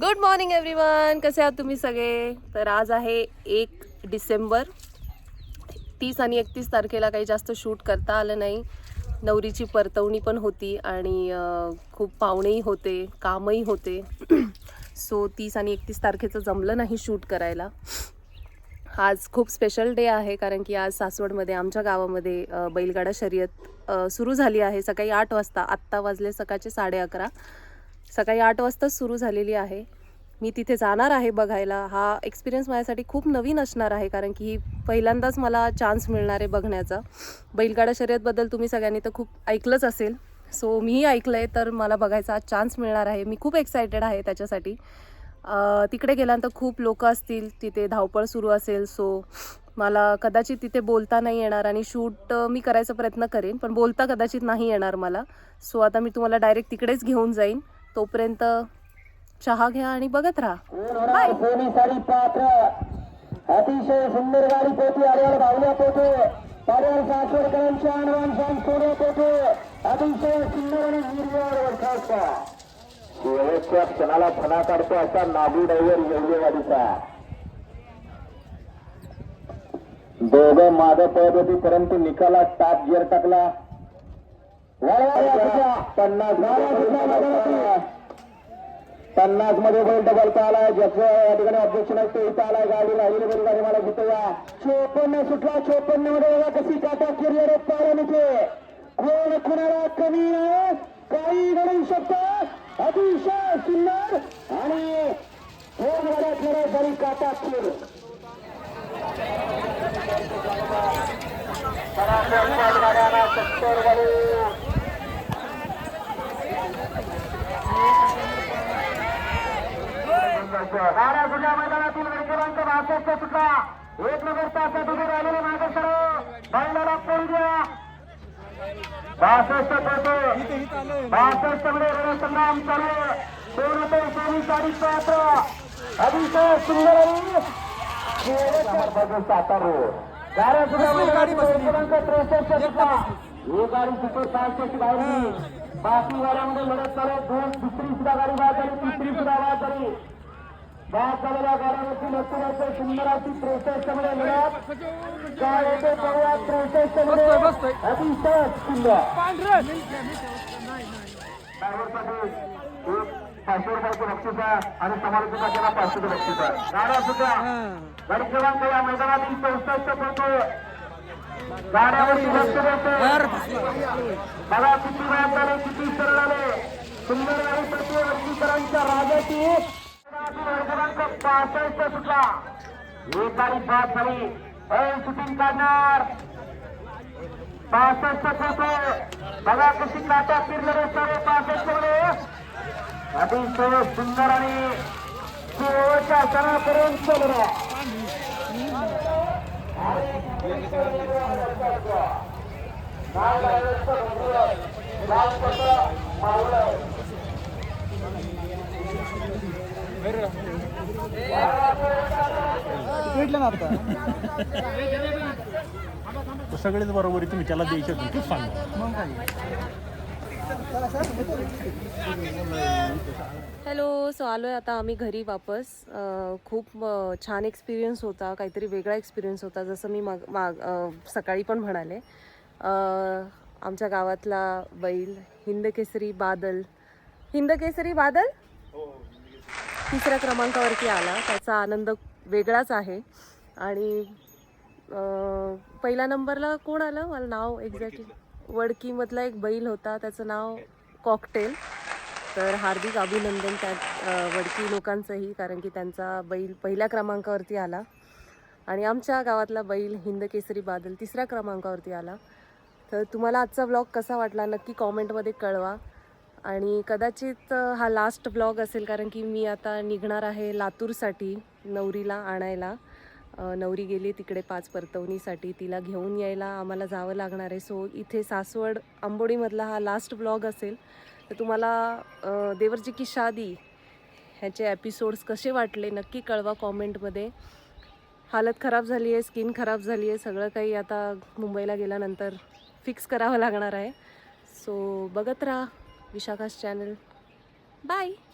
Good morning everyone कसे आहात तुम्ही सगळे? तर आज आहे एक डिसेंबर. तीस आणि एकतीस तारखेला काही जास्त शूट करता आलं नाही. नवरीची परतवणी पण होती आणि खूप पाहुणेही होते कामही होते. सो तीस आणि एकतीस तारखेचं जमलं नाही शूट करायला. आज खूप स्पेशल डे आहे कारण की आज सासवडमध्ये आमच्या गावामध्ये बैलगाडा शर्यत सुरू झाली आहे सकाळी आठ वाजता. आत्ता वाजले सकाळचे साडे अकरा. सकाळी आठ वाजताच सुरू झालेली आहे. मी तिथे जाणार आहे बघायला. हा एक्सपिरियन्स माझ्यासाठी खूप नवीन असणार आहे कारण की ही पहिल्यांदाच मला चान्स मिळणार आहे बघण्याचा. बैलगाडा शर्यतबद्दल तुम्ही सगळ्यांनी तर खूप ऐकलंच असेल. सो मीही ऐकलं आहे तर मला बघायचा चान्स मिळणार आहे. मी खूप एक्सायटेड आहे त्याच्यासाठी. तिकडे गेल्यानंतर खूप लोक असतील तिथे धावपळ सुरू असेल. सो मला कदाचित तिथे बोलता नाही येणार आणि शूट मी करायचा प्रयत्न करेन पण बोलता कदाचित नाही येणार मला. सो आता मी तुम्हाला डायरेक्ट तिकडेच घेऊन जाईन. तोपर्यंत चहा घ्या आणि बघत राहा. बाय. अतिशय सुंदर गाडी पोटी आल्यावर भावल्या पोटे पाड्यावर सासवडकरांच्या शान पोटे अतिशय सुंदर आणि वर्षाचा. शेवटच्या क्षणाला फणा काढतो असा नागू गाडीचा दोघं मागं पळत होती परंतु निकालात टाप गिअर टाकला. पन्नास पन्नासमध्ये बैल डबल आलाय ज्याचं या ठिकाणी ऑब्जेक्शन आहे तो इथं आलाय गाडी राहिलेली बैल गाडी मला घेतोया चोपन्न सुटला. चोपन्नमध्ये बघा कशी काटा करिअर पाण्याचे कोण कुणाला कमी आहे? काही घडू शकतं. अतिशय सुंदर. आणि दोन गाड्या खेळत काटा खेळ सत्तर गाडी गाड्या सुद्धा मैदानातील क्रमांक बासष्ट सुटला एक नंबर तासात उभे राहिलेले मागे सर्व बैलाला पोल द्या. बासष्ट पोते. बासष्टमध्ये रणसंग्राम चालू दोन रुपये चोवीस अडीच पात्र. अतिशय सुंदर आणि सातारा गाड्या सुद्धा क्रमांक त्रेसष्ट सुटला ही गाडी सुपर फास्टची बाहेर बाकी गाड्यामध्ये लढत चालू दोन दुसरी सुद्धा गाडी बाद झाली तिसरी सुद्धा बाद झाली. बाद झालेल्या गाड्यांवरती लक्षणाचं सुंदर अशी त्रेसष्टमध्ये लढत काय होते पाहूया त्रेसष्टमध्ये अतिशय सुंदर ड्रायव्हरसाठी एक पाचशे रुपयाचं बक्षीस आहे आणि समालोचकाच्या पाचशेचं बक्षीस आहे गाड्या सुद्धा गाडी क्रमांक या मैदानातील चौसष्ट पडतो गाड्यावरती लक्ष देते बघा किती वेळात झाले किती सरळ आले सुंदर गाडी पडते वर्गीकरांच्या राजाची क्रमांक पासष्ट सुटला एक बाद झाली ऐन शूटिंग काढणार पासष्ट फोटो बघा कशी काटा फिरले रस्त्यावर पासष्टमध्ये अतिशय सुंदर आणि शेवटच्या क्षणापर्यंत लढा भेटलं ना आता. सगळेच बरोबर आहे तुम्ही त्याला द्यायचे तूच सांग. मग काय? हॅलो सो आलो आहे आता आम्ही घरी वापस. खूप छान एक्सपिरियन्स होता काहीतरी वेगळा एक्सपिरियन्स होता जसं मी माग माग सकाळी पण म्हणाले. आमच्या गावातला बैल हिंदकेसरी बादल. हिंदकेसरी बादल? तिसऱ्या क्रमांकावरती आला. त्याचा आनंद वेगळाच आहे. आणि पहिल्या नंबरला कोण आलं? मला नाव एक्झॅक्टली वडकीमधला एक बैल होता. त्याचं नाव कॉकटेल तर हार्दिक अभिनंदन त्या वडकी लोकांचंही कारण की त्यांचा बैल पहिल्या क्रमांकावरती आला. आणि आमच्या गावातला बैल हिंदकेसरी बादल तिसऱ्या क्रमांकावरती आला. तर तुम्हाला आजचा ब्लॉग कसा वाटला? नक्की कॉमेंटमध्ये कळवा. आणि कदाचित हा लास्ट ब्लॉग असेल कारण की मी आता निघणार आहे लातूरसाठी नवरीला आणायला. नवरी गेली तिकडे पाच परतवणीसाठी तिला घेऊन यायला आम्हाला जावं लागणार आहे. सो इथे सासवड आंबोडीमधला हा लास्ट ब्लॉग असेल. तर तुम्हाला देवरजी देवरची की शादी ह्याचे एपिसोड्स कसे वाटले नक्की कळवा कॉमेंटमध्ये. हालत खराब झाली आहे स्किन खराब झाली आहे सगळं काही आता मुंबईला गेल्यानंतर फिक्स करावं लागणार आहे. सो बघत राहा. Vishaka's channel. Bye!